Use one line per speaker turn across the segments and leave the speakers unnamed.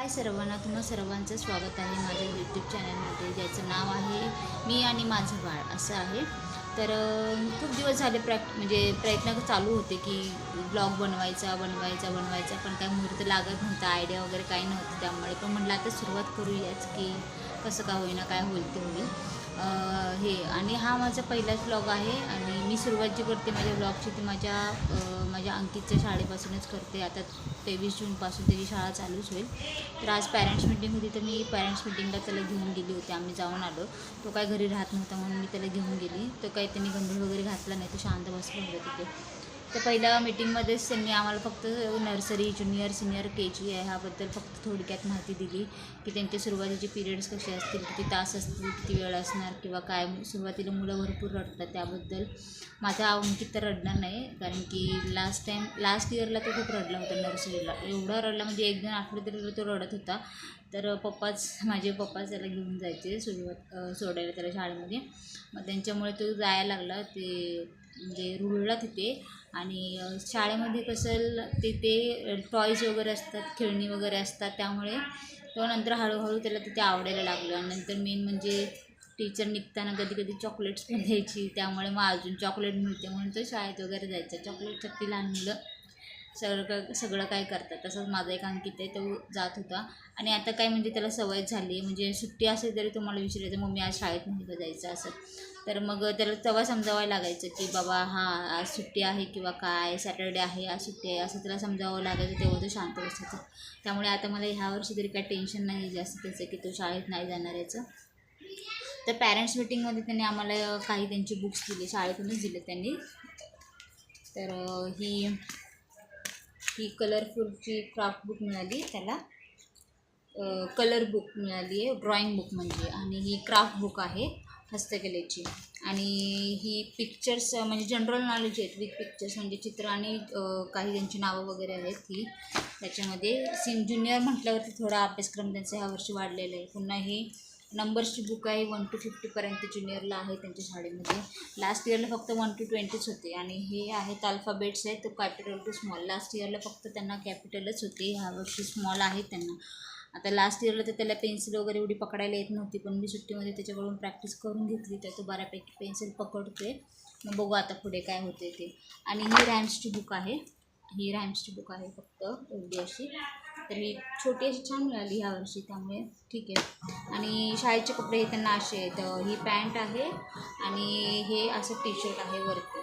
हाय सर्वांना तुम्हा सर्वांचं स्वागत आहे माझ्या यूट्यूब चॅनलमध्ये ज्याचं नाव आहे मी आणि माझं बाळ असं आहे. तर खूप दिवस झाले प्रॅक्ट म्हणजे प्रयत्न चालू होते की ब्लॉग बनवायचा बनवायचा बनवायचा पण काय मुहूर्त लागत नव्हता आयडिया वगैरे काही नव्हतं त्यामुळे. पण म्हटलं आता सुरुवात करूयाच की कसं का होईना काय होईल ते होईल. हे आणि हा माझा पहिलाच ब्लॉग आहे आणि मी सुरुवात जी करते माझ्या ब्लॉगची ती माझ्या माझ्या अंकितच्या शाळेपासूनच करते. आता तेवीस जूनपासून त्याची शाळा चालूच होईल. तर आज पॅरेंट्स मिटिंग होती तर मी पॅरेंट्स मिटिंगला त्याला घेऊन गेली होती. आम्ही जाऊन आलो. तो काय घरी राहत नव्हता म्हणून मी त्याला घेऊन गेली. तो काही त्यांनी गंभीर वगैरे घातला नाही. तो शांत बसला होता तिथे. तर पहिल्या मिटिंगमध्येच त्यांनी आम्हाला फक्त nursery junior senior K G आहे ह्याबद्दल फक्त थोडक्यात माहिती दिली की त्यांचे सुरुवातीचे पिरियड्स कसे असतील किती तास असतील किती वेळ असणार किंवा काय सुरुवातीला मुलं भरपूर रडतात त्याबद्दल. माझा अंकित तर रडणार नाही कारण की लास्ट टाईम लास्ट इयरला तो खूप रडला होता नर्सरीला एवढा रडला म्हणजे एक दोन आठवडे तरी तो रडत होता. तर पप्पाच माझे पप्पाच त्याला घेऊन जायचे सुरुवात सोडायला त्याला शाळेमध्ये. मग त्यांच्यामुळे तो जायला लागला ते म्हणजे रुळला तिथे आणि शाळेमध्ये कसं तिथे टॉईज वगैरे असतात खेळणी वगैरे असतात त्यामुळे तो नंतर हळूहळू त्याला तिथे आवडायला लागलं. आणि नंतर मेन म्हणजे टीचर निघताना कधी कधी चॉकलेट्स पण द्यायची. त्यामुळे मग अजून चॉकलेट मिळते म्हणून तो शाळेत वगैरे जायचा. चॉकलेटसाठी लहान मुलं सगळं सगळं काय करतात. तसंच माझा एक अंकित आहे तो जात होता. आणि आता काय म्हणजे त्याला सवय झाली आहे. म्हणजे सुट्टी असेल तरी तुम्हाला विचारायचं मम्मी आज शाळेत नाही का जायचं? असं. तर मग त्याला तेव्हा समजावायला लागायचं की बाबा हां आज सुट्टी आहे किंवा काय सॅटर्डे आहे आज सुट्टी आहे असं त्याला समजावं लागायचं तेव्हा तो शांत बसायचा. त्यामुळे आता मला ह्या वर्षी तरी काही टेन्शन नाही जास्त त्याचं की तो शाळेत नाही जाणार याचं. तर पॅरेंट्स मिटिंगमध्ये त्यांनी आम्हाला काही त्यांची बुक्स दिले शाळेतूनच दिले त्यांनी. तर ही ही कलरफुलची क्राफ्ट बुक मिळाली त्याला. कलर बुक मिळाली आहे ड्रॉइंग बुक म्हणजे. आणि ही क्राफ्ट बुक आहे. हस्तकलेची. आणि ही पिक्चर्स म्हणजे जनरल नॉलेज आहेत विथ पिक्चर्स म्हणजे चित्र आणि काही त्यांची नावं वगैरे आहेत ही त्याच्यामध्ये सिन ज्युनियर म्हटल्यावरती थोडा अभ्यासक्रम त्यांचा ह्या वर्षी वाढलेला आहे. पुन्हा ही नंबर्सची बुक आहे वन टू फिफ्टीपर्यंत ज्युनियरला आहे त्यांच्या शाळेमध्ये. लास्ट इयरला फक्त वन टू ट्वेंटीच होते आणि हे आहेत अल्फाबेट्स आहेत तो कॅपिटल टू स्मॉल लास्ट इयरला फक्त त्यांना कॅपिटलच होते ह्या वर्षी स्मॉल आहेत त्यांना. आता लास्ट इयरला तर त्याला पेन्सिल वगैरे एवढी पकडायला येत नव्हती पण मी सुट्टीमध्ये त्याच्याकडून प्रॅक्टिस करून घेतली तर तो बऱ्यापैकी पेन्सिल पकडतोय. मग बघू आता पुढे काय होते ते. आणि ही रॅम्सची बुक आहे. ही रॅम्सची बुक आहे फक्त एवढी अशी. तर ही छोटी अशी छान मिळाली ह्या वर्षी त्यामुळे ठीक आहे. आणि शाळेचे कपडे हे त्यांना असे आहेत. ही पॅन्ट आहे आणि हे असं टी शर्ट आहे वरती.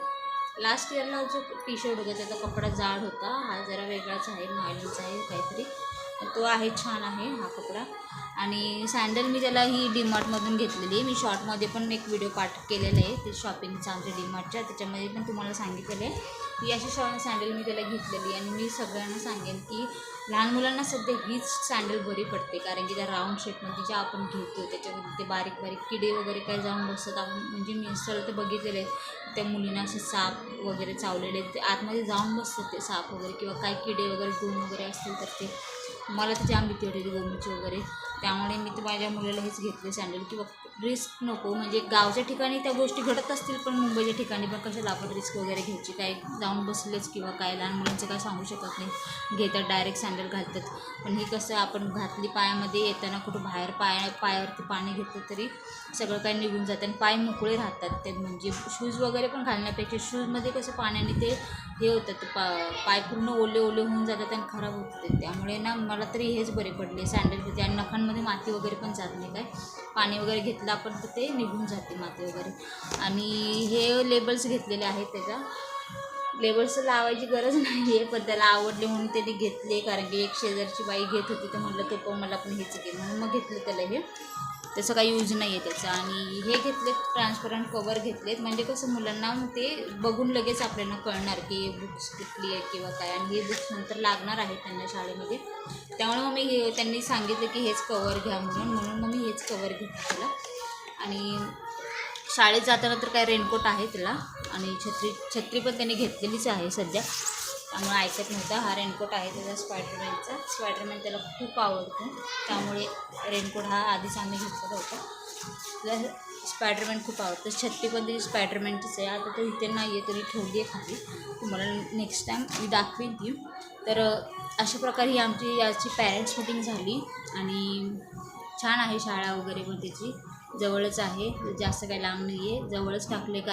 लास्ट इयरला जो टी शर्ट होता त्याचा कपडा जाड होता. हा जरा वेगळाच आहे मायलीचा आहे काहीतरी. तो आहे छान आहे हा कपडा. आणि सँडल मी त्याला ही डीमार्टमधून घेतलेली आहे. मी शॉर्टमध्ये पण एक व्हिडिओ पाठ केलेला आहे ते शॉपिंगचा आमच्या डीमार्टच्या त्याच्यामध्ये पण तुम्हाला सांगितलेलं आहे. की अशी शॉ सँडल मी त्याला घेतलेली आणि मी सगळ्यांना सांगेन की लहान मुलांना सध्या हीच सँडल बरी पडते. कारण की त्या राऊंड शेपमध्ये ज्या आपण घेतो त्याच्यामध्ये ते बारीक बारीक किडे वगैरे काय जाऊन बसतात. आपण म्हणजे मी इंस्टाला ते बघितलेले आहेत त्या मुलींना असे साप वगैरे चावलेले आहेत. ते आतमध्ये जाऊन बसतात ते साप वगैरे किंवा काय किडे वगैरे गुण वगैरे असतील तर ते. मला तर जाम भीती वाटते वगैरे. त्यामुळे मी तर माझ्या मुलाला हेच घेतले सँडल किंवा रिस्क नको. म्हणजे गावच्या ठिकाणी त्या गोष्टी घडत असतील पण मुंबईच्या ठिकाणी पण कशाला आपण रिस्क वगैरे घ्यायची? काय जाऊन बसलेच किंवा काय लहान मुलांचं काय सांगू शकत नाही. घेतात डायरेक्ट सँडल घालतात. पण ही कसं आपण घातली पायामध्ये येताना कुठं बाहेर पाया पायावरती पाणी घेतलं तरी सगळं काही निघून जातं आणि पाय मोकळे राहतात. ते म्हणजे शूज वगैरे पण घालण्यापेक्षा शूजमध्ये कसं पाण्याने ते हे होतात ते पा पाय पूर्ण ओले ओले होऊन जातात आणि खराब होतात त्यामुळे ना मला तरी हेच बरे पडले. सँडल होते आणि नखांमध्ये माती वगैरे पण जात नाही काय. पाणी वगैरे घेतलं आपण तर ते निघून जाते माती वगैरे. आणि हे लेबल्स घेतलेले आहेत त्याच्या. लेबल्स लावायची गरज नाही आहे पण त्याला आवडले म्हणून त्याने घेतले. कारण की एक शेजारची बाई घेत होती तर म्हटलं ते पण मला पण हेच घे. म्हणून मग घेतलं त्याला हे. तसं काही यूज नाही आहे त्याचा. आणि हे घेतलेत ट्रान्सपरंट कवर घेतलेत. म्हणजे कसं मुलांना मग ते बघून लगेच आपल्याला कळणार की बुक्स कुठली आहे किंवा काय. आणि हे बुक्स नंतर लागणार आहेत त्यांना शाळेमध्ये. त्यामुळे मग मी हे त्यांनी सांगितलं की हेच कवर घ्या म्हणून. म्हणून मग मी हेच कवर घेतलं त्याला. आणि शाळेत जाताना तर काय रेनकोट आहे तिला. आणि छत्री छत्री पण त्यांनी घेतलेलीच आहे सध्या. त्यामुळे ऐकत नव्हता. हा रेनकोट आहे त्याचा स्पायडरमॅनचा. स्पायडरमॅन त्याला खूप आवडतो. त्यामुळे रेनकोट हा आधीच आम्ही घेतलेला होता. तिला स्पायडरमॅन खूप आवडतं. छत्री पण त्याची स्पायडरमॅनचीच आहे. आता तो इथे नाही आहे तरी ठेवली आहे खाली. तुम्हाला नेक्स्ट टाईम मी दाखवेन ती. तर अशा प्रकारे ही आमची याची पॅरेंट्स मिटिंग झाली. आणि छान आहे शाळा वगैरे पण त्याची जवळच आहे. जास्त काही लांब नाही आहे जवळच टाकले का